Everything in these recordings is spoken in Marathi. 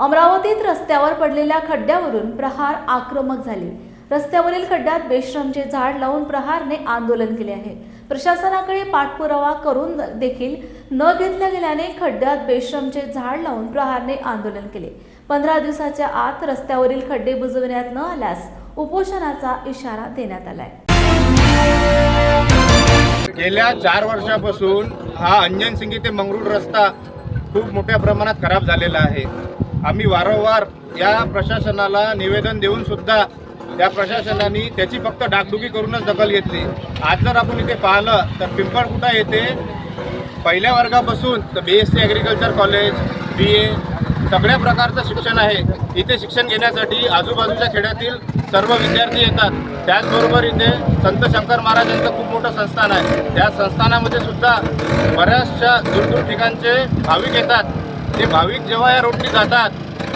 अमरावतीत रस्त्यावर पडलेल्या खड्ड्यावरून प्रहार आक्रमक झाले. रस्त्यावरील खड्ड्यात बेश्रमचे झाड लावून प्रहारने आंदोलन केले आहे. प्रशासनाकडे पाठपुरावा करून देखील न घेतल्या गेल्याने खड्ड्यात बेश्रमचे झाड लावून प्रहारने आंदोलन केले. पंधरा दिवसाच्या आत रस्त्यावरील खड्डे बुजवण्यात न आल्यास उपोषणाचा इशारा देण्यात आलाय. गेल्या चार वर्षापासून हा अंजन सिंगी ते मंगरूळ रस्ता खूप मोठ्या प्रमाणात खराब झालेला आहे. आम्ही वारंवार या प्रशासनाला निवेदन देऊन सुद्धा त्या प्रशासनाने त्याची फक्त डागडुगी करूनच दखल घेतली. आज जर आपण इथे पाहिलं तर पिंपळकुटा येथे पहिल्या वर्गापासून तर B S C agriculture college B A सगळ्या प्रकारचं शिक्षण आहे. इथे शिक्षण घेण्यासाठी आजूबाजूच्या खेड्यातील सर्व विद्यार्थी येतात. त्याचबरोबर इथे संत शंकर महाराजांचं खूप मोठं संस्थान आहे. त्या संस्थानामध्ये सुद्धा बऱ्याचशा दूरदूर ठिकाणचे भाविक येतात. ते भाविक जेव्हा या रोडने जातात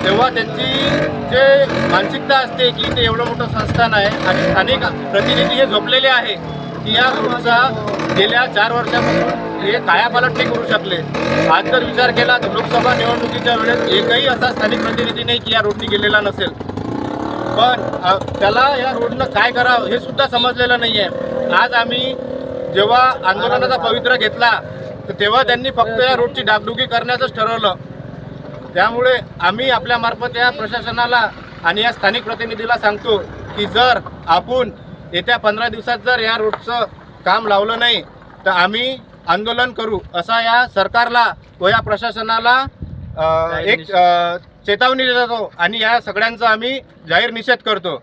तेव्हा त्यांची जे मानसिकता असते की ते एवढं मोठं संस्थान आहे आणि स्थानिक प्रतिनिधी हे झोपलेले आहे की या रोडचा गेल्या चार वर्षापासून हे कायापालट नाही करू शकले. आज जर विचार केला तर लोकसभा निवडणुकीच्या वेळेस एकही असा स्थानिक प्रतिनिधी नाही की या रोडनी गेलेला नसेल. पण त्याला या रोडनं काय करावं हे सुद्धा समजलेलं नाही आहे आज आम्ही जेव्हा आंदोलनाचा पवित्रा घेतला तर तेव्हा त्यांनी फक्त या रोडची डागडुगी करण्याचंच ठरवलं. त्यामुळे आम्ही आपल्यामार्फत या प्रशासनाला आणि या स्थानिक प्रतिनिधीला सांगतो की जर आपण येत्या पंधरा दिवसात जर या रोडचं काम लावलं नाही तर आम्ही आंदोलन करू असा या सरकारला व या प्रशासनाला एक चेतावणी देतो आणि या सगळ्यांचा आम्ही जाहीर निषेध करतो.